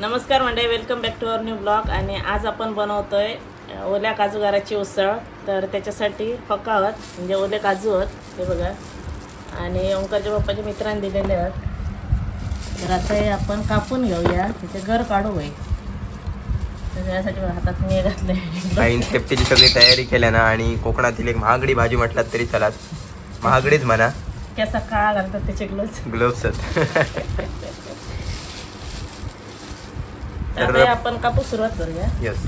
नमस्कार मंडळी welcome back to our new blog आणि आज आपण बनवतोय ओल्या काजूगाराची उसळ. तर त्याच्यासाठी फकावत म्हणजे ओले काजू आहेत हे बघा. आणि ओंकारच्या बाप्पाच्या मित्रांनी दिलेले आहेत. तर आता हे आपण कापून घेऊया. त्याचे घर काढू होई हातात मी घातले सेफ्टीची सगळी तयारी केल्या ना आणि कोकणातील एक महागडी भाजी म्हटलात तरी चला महागडीच म्हणा. कसा काळा घालतात त्याचे ग्लोज ग्लोव्स तर आता आपण कापू सुरुवात करूया. यस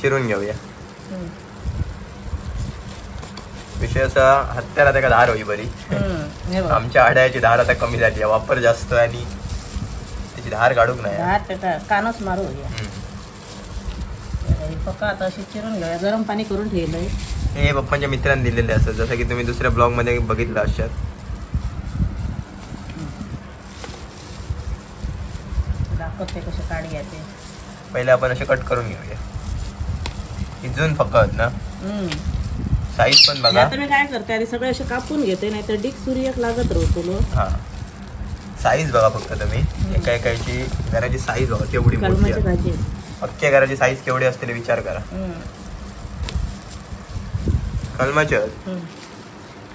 शिरून घेऊया. हम्म. विषय असा हत्यारात एका धार होई बरी. हम्म. हे बघा. आमच्या आड्याची धार आता कमी झाली आहे. वापर जास्त आहे आणि त्याची धार काढूक नाही. हात त्याचा कानच मारू हम्म. आता अशी चिरून घेऊया. गरम पाणी करून ठेवलंय. हे पप्पांच्या मित्रांनी दिलेले असतात जसं की तुम्ही दुसऱ्या ब्लॉगमध्ये बघितलं असतात दाखवते कसे काढ घ्यायचे? पहिले आपण असे कट करून घेऊया. इजून फकत ना. साईज पण बघा. आता मी काय करते आधी सगळे असे कापून घेते नाही तर डिक सूर्यक लागत राहतो हा. साईज बघा फक्त तुम्ही. एका एकाची घराची साईज बघा केवढी मोठी अख्ख्या घराची साईज केवढी असते ते विचार करा. कलमाचे.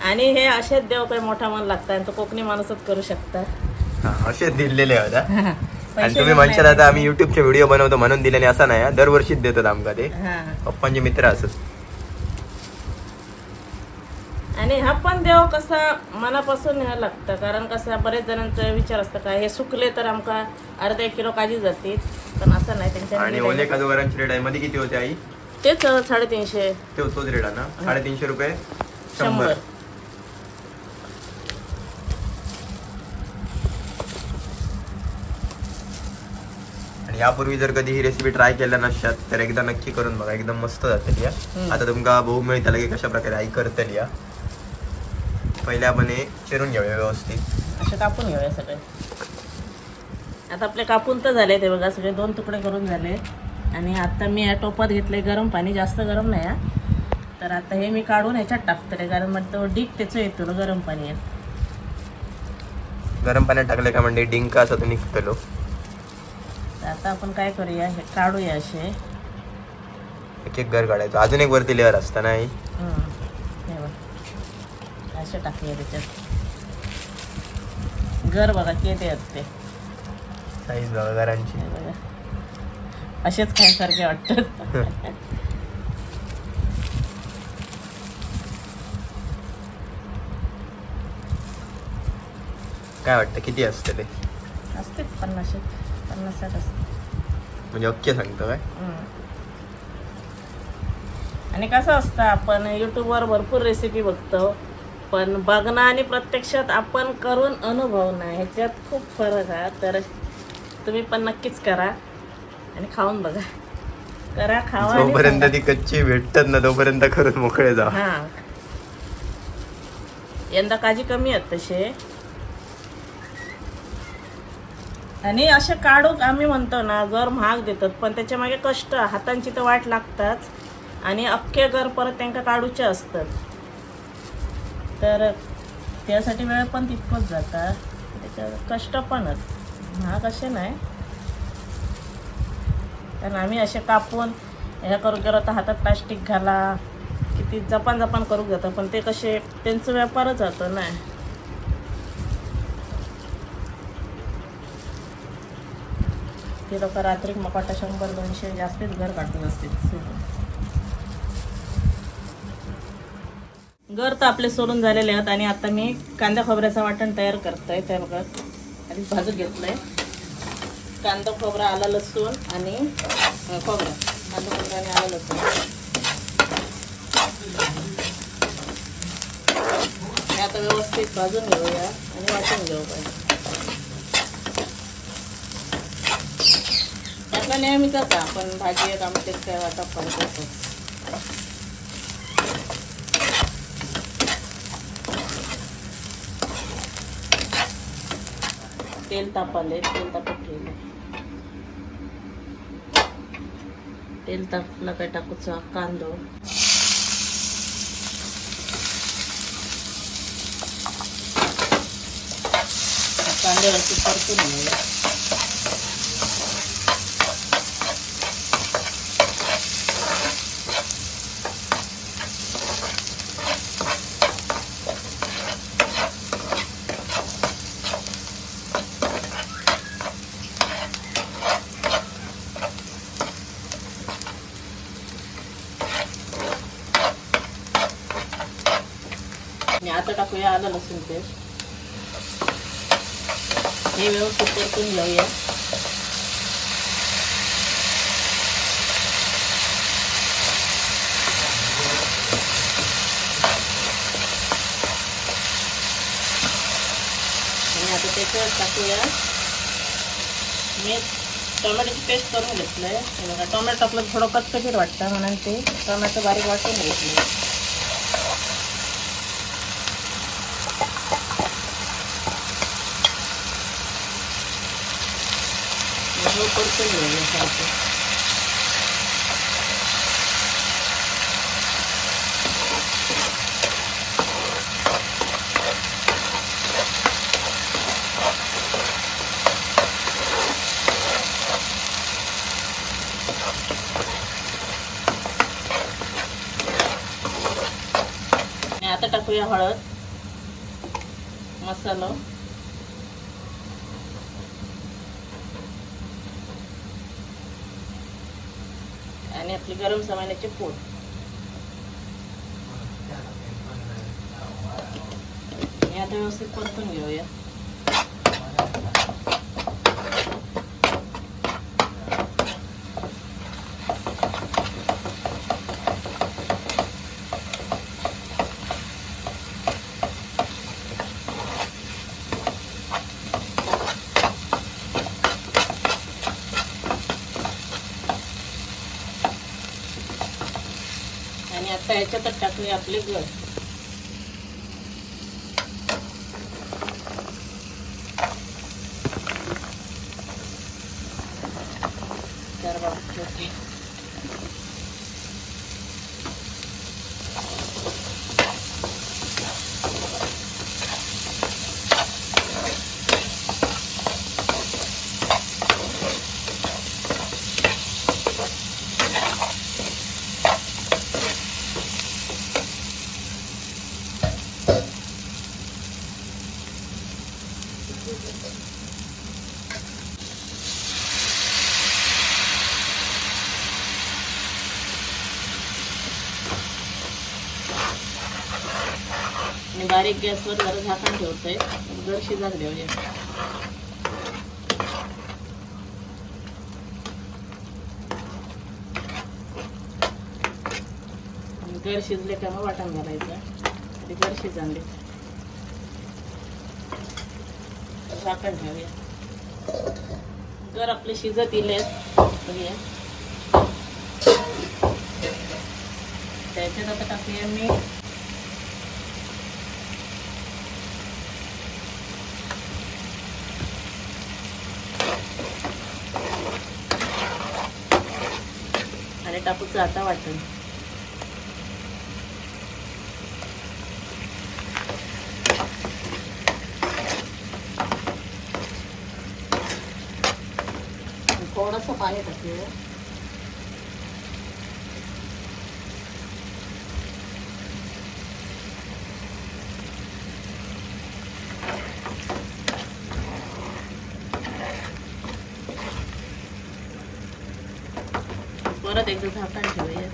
आणि हे असेच देव काही मोठा मन लागतात आणि तो कोकणी माणूसच करू शकतात हा, असे दिलेले होता आणि तुम्ही म्हणशाल आता आम्ही युट्यूबचे व्हिडिओ बनवतो म्हणून दिलेले असं नाही हा. दरवर्षीच देतात आमका ते? हा. पप्पांचे मित्र असत. आणि हा पण देव कसा मनापासून हे लागतं कारण कसं बरेच जणांचा विचार असतं का हे सुकले तर आमका अर्धा एक किलो काजी जातील पण असं नाही आणि त्यांच्या ओले काजूगारांची रेट आहे मध्ये किती होते आई? तेच साडेतीनशे. ते तोच रेट आहे ना? साडेतीनशे रुपये? शंभर. शंभर. आणि यापूर्वी जर कधी ही रेसिपी ट्राय केल्या नसतात तर एकदा नक्की करून बघा. एकदम मस्त जाते या. हम्म. आता तुमका बघू मिळतं की कशा प्रकारे आई करतली या. पहिले आपण हे चिरून घेऊया व्यवस्थित. असे कापून घेऊया सगळे. आता आपले कापून तर झाले ते बघा सगळे दोन तुकडे करून झाले. आणि आता मी या टोपात घेतले गरम पाणी जास्त गरम नाही हा. तर आता हे मी काढून ह्याच्यात टाकतले कारण मग तो डीक त्याचं येतो गरम पाणी. आहे. गरम पाण्यात टाकले का म्हणजे डिंक असं निघतलो तर आता आपण काय करूया हे काढूया असे. एक एक घर काढायचं. अजून एक वरती लेअर असतं ना आई हम्म. हे बघ. असे टाकूया त्याच्यात. घर बघा किती आहेत ते. साईज बघा घरांची. असेच खायसारखे वाटतात. काय वाटतं? किती असतं ते? असते पन्नास पन्नास साठ असते म्हणजे अख्खे सांगतो काय हम्म. आणि कसं असतं आपण यूट्यूबवर भरपूर रेसिपी बघतो. पण बघणं आणि प्रत्यक्षात आपण करून अनुभवणं ह्याच्यात खूप फरक आहे. तर तुम्ही पण नक्कीच करा आणि खाऊन बघा. करा खावा आणि जोपर्यंत सांगा. ती कच्ची भेटतात ना तोपर्यंत करून मोकळे जा. हा. यंदा काजी कमी आहेत तसे. आणि असे काढूक आम्ही म्हणतो ना घर महाग देतात पण त्याच्यामागे कष्ट हातांची तर वाट लागतात. आणि अख्खे घर परत त्यांना काढूचे असतात. तर त्यासाठी वेळ पण तितकंच जाता त्याच्या कष्ट पणच. महाग असे नाही. कारण आम्ही असे कापून हे करू गेलो तर हातात प्लास्टिक घाला किती जपान जपान करू जातं पण ते कसे त्यांचं व्यापारच जातो ना ते लोक रात्री मकाटा शंभर दोनशे जास्तीच घर काढत असतील. घर तर आपले सोडून झालेले आहेत आणि आता मी कांदा खोबऱ्याचं वाटण तयार करतोय त्या बघा. आधी भाजून घेतलंय. कांदा खोबरा आला लसूण आणि खोबरा. कांदा खोबरा आणि आला लसूण. हे आता व्यवस्थित भाजून घेऊया आणि वाटून घेऊ पाहिजे त्यातला नेहमीच आता आपण भाजी एक आमच्यात काय वाटप करतो तेल तापाले तेल तापत ठेवले तेल तापला काय टाकूचा कांदो. कांद्यावरती परतून घेऊया टाकूया आलं लसूण पेस्ट हे व्यवस्थित परतून घेऊया आणि आता त्याच्यावर टाकूया मी टोमॅटोची पेस्ट करून घेतलं आहे बघा टोमॅटो आपलं थोडं कचकचीत वाटतं म्हणून ते टोमॅटो बारीक वाटून घेतलं हे परतून घेऊया सारखं आणि आता टाकूया हळद आणि आपली गरम सामान्याची पूड हे आता व्यवस्थित परतून घेऊया. त्याच्यात आता टाकूया आपले गड तर बापरे. आणि बारीक गॅसवर जरा झाकण ठेवतोय. जर शिजाक देऊया म्हणजे. आणि गड शिजले का मग वाटण घालायचं. आणि गड दे झाकण ठेवूया. जर आपले शिजत येले बघूया. त्याच्यात आता टाकूया मी आणि टाकू आता वाटण. थोडंसं पाणी टाकूया. परत झाकण ठेवूया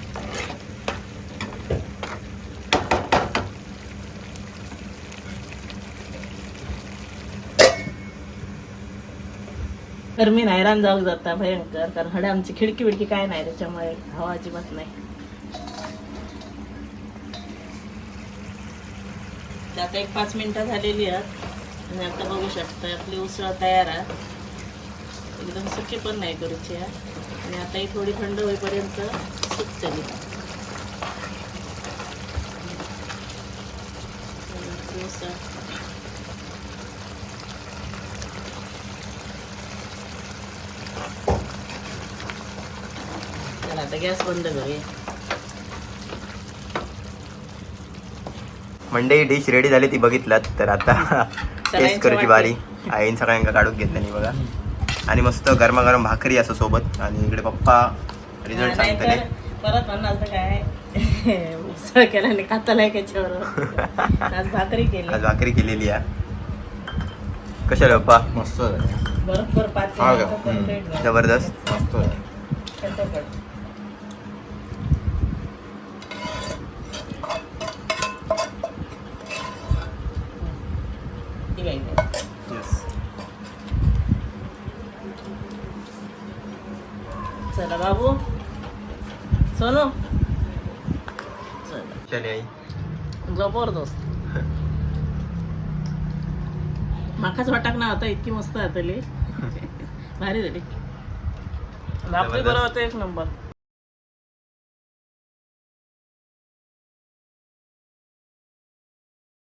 तर मी हैराण जाऊ जाता भयंकर कारण हडे आमची खिडकी बिडकी काय नाही त्याच्यामुळे हवा अजिबात नाही. आता एक पाच मिनिटं झालेली आहेत. आणि आता बघू शकता आपली उसळ तयार आहे. एकदम सुकी पण नाही करूची आहे. आणि आता ही थोडी थंड होईपर्यंत सुकतली चला आता गॅस बंद करूया. मंडई डिश रेडी झाली ती बघितलात तर आता टेस्ट करायची बारी आईन सगळ्यांका काढून घेतल्यानी बघा. आणि मस्त गरमागरम भाकरी असं सोबत. आणि इकडे पप्पा रिझल्ट सांगतले. परत म्हणणार काय उसळ केल्याने खातालाय त्याच्यावर. आज भाकरी केली. आज भाकरी केलेली आहे. कशा पप्पा? मस्त आहे बरोबर पाच हा झालं. मस्त चला चले आई. जबरदस्त माकाच वाटाक ना होता इतकी मस्त हातली भारी झाली. भाकरी बरोबर एक नंबर.